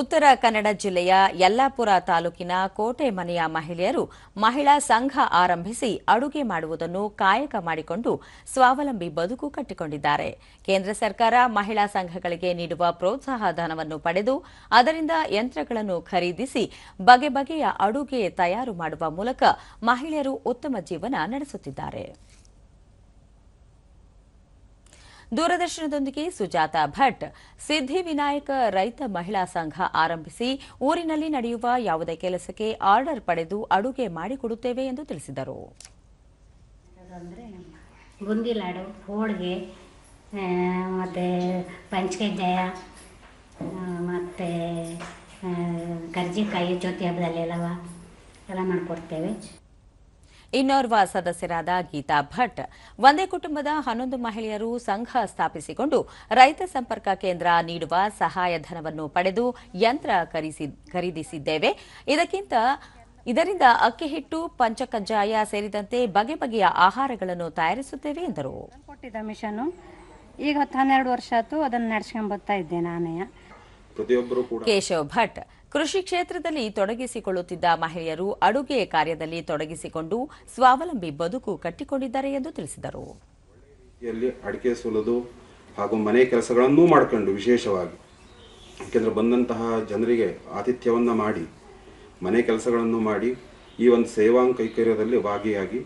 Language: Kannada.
ಉತ್ತರ ಕನ್ನಡ ಜಿಲ್ಲೆಯ ಯಲ್ಲಾಪುರ ತಾಲೂಕಿನ ಕೋಟೆ ಮನೆಯ ಮಹಿಳೆಯರು ಮಹಿಳಾ ಸಂಘ ಆರಂಭಿಸಿ ಅಡುಗೆ ಮಾಡುವುದನ್ನು ಕಾಯಕ ಮಾಡಿಕೊಂಡು ಸ್ವಾವಲಂಬಿ ಬದುಕು ಕಟ್ಟಿಕೊಂಡಿದ್ದಾರೆ. ಕೇಂದ್ರ ಸರ್ಕಾರ ಮಹಿಳಾ ಸಂಘಗಳಿಗೆ ನೀಡುವ ಪ್ರೋತ್ಸಾಹ ಧನವನ್ನು ಪಡೆದು ಅದರಿಂದ ಯಂತ್ರಗಳನ್ನು ಖರೀದಿಸಿ ಬಗೆ ಬಗೆಯ ಅಡುಗೆ ತಯಾರು ಮಾಡುವ ಮೂಲಕ ಮಹಿಳೆಯರು ಉತ್ತಮ ಜೀವನ ನಡೆಸುತ್ತಿದ್ದಾರೆ. ದೂರದರ್ಶನದೊಂದಿಗೆ ಸುಜಾತ ಭಟ್ ಸಿದ್ಧಿವಿನಾಯಕ ರೈತ ಮಹಿಳಾ ಸಂಘ ಆರಂಭಿಸಿ ಊರಿನಲ್ಲಿ ನಡೆಯುವ ಯಾವುದೇ ಕೆಲಸಕ್ಕೆ ಆರ್ಡರ್ ಪಡೆದು ಅಡುಗೆ ಮಾಡಿಕೊಡುತ್ತೇವೆ ಎಂದು ತಿಳಿಸಿದರು. ಬುಂದಿ ಲಾಡು ಹೋಳಿಗೆ ಮತ್ತು ಪಂಚಕಜ್ಜಾಯ ಮತ್ತು ಕರ್ಜಿಕಾಯಿ, ಜ್ಯೋತಿ ಹಬ್ಬದಲ್ಲಿ ಎಲ್ಲವ ಎಲ್ಲ ಮಾಡಿಕೊಡ್ತೇವೆ. ಇನ್ನೋರ್ವ ಸದಸ್ಯರಾದ ಗೀತಾ ಭಟ್ ಒಂದೇ ಕುಟುಂಬದ ಹನ್ನೊಂದು ಮಹಿಳೆಯರು ಸಂಘ ಸ್ಥಾಪಿಸಿಕೊಂಡು ರೈತ ಸಂಪರ್ಕ ಕೇಂದ್ರ ನೀಡುವ ಸಹಾಯಧನವನ್ನು ಪಡೆದು ಯಂತ್ರ ಖರೀದಿಸಿದ್ದೇವೆ. ಇದಕ್ಕಿಂತ ಇದರಿಂದ ಅಕ್ಕಿ ಹಿಟ್ಟು ಪಂಚಕಜ್ಜಾಯ ಸೇರಿದಂತೆ ಬಗೆ ಬಗೆಯ ಆಹಾರಗಳನ್ನು ತಯಾರಿಸುತ್ತೇವೆ ಎಂದರು. ಕೊಟ್ಟಿದ್ದ ಮಿಷನ್ ಈಗ ಹತ್ತು ಹನ್ನೆರಡು ವರ್ಷ ಆಯ್ತು ಅದನ್ನು ನಡೆಸ್ಕೊಂಡ್ ಬರ್ತಾ ಇದ್ದೆ ನಾನೇ. ಪ್ರತಿಯೊಬ್ಬರು ಕೂಡ ಕೇಶವ್ ಭಟ್ ಕೃಷಿ ಕ್ಷೇತ್ರದಲ್ಲಿ ತೊಡಗಿಸಿಕೊಳ್ಳುತ್ತಿದ್ದ ಮಹಿಳೆಯರು ಅಡುಗೆ ಕಾರ್ಯದಲ್ಲಿ ತೊಡಗಿಸಿಕೊಂಡು ಸ್ವಾವಲಂಬಿ ಬದುಕು ಕಟ್ಟಿಕೊಂಡಿದ್ದಾರೆ ಎಂದು ತಿಳಿಸಿದರು. ಅಡಿಕೆ ಸುಲಿದು ಹಾಗೂ ಮನೆ ಕೆಲಸಗಳನ್ನೂ ಮಾಡಿಕೊಂಡು ವಿಶೇಷವಾಗಿ, ಯಾಕೆಂದರೆ ಬಂದಂತಹ ಜನರಿಗೆ ಆತಿಥ್ಯವನ್ನು ಮಾಡಿ, ಮನೆ ಕೆಲಸಗಳನ್ನು ಮಾಡಿ ಈ ಒಂದು ಸೇವಾ ಕೈಕರ್ಯದಲ್ಲಿ ಭಾಗಿಯಾಗಿ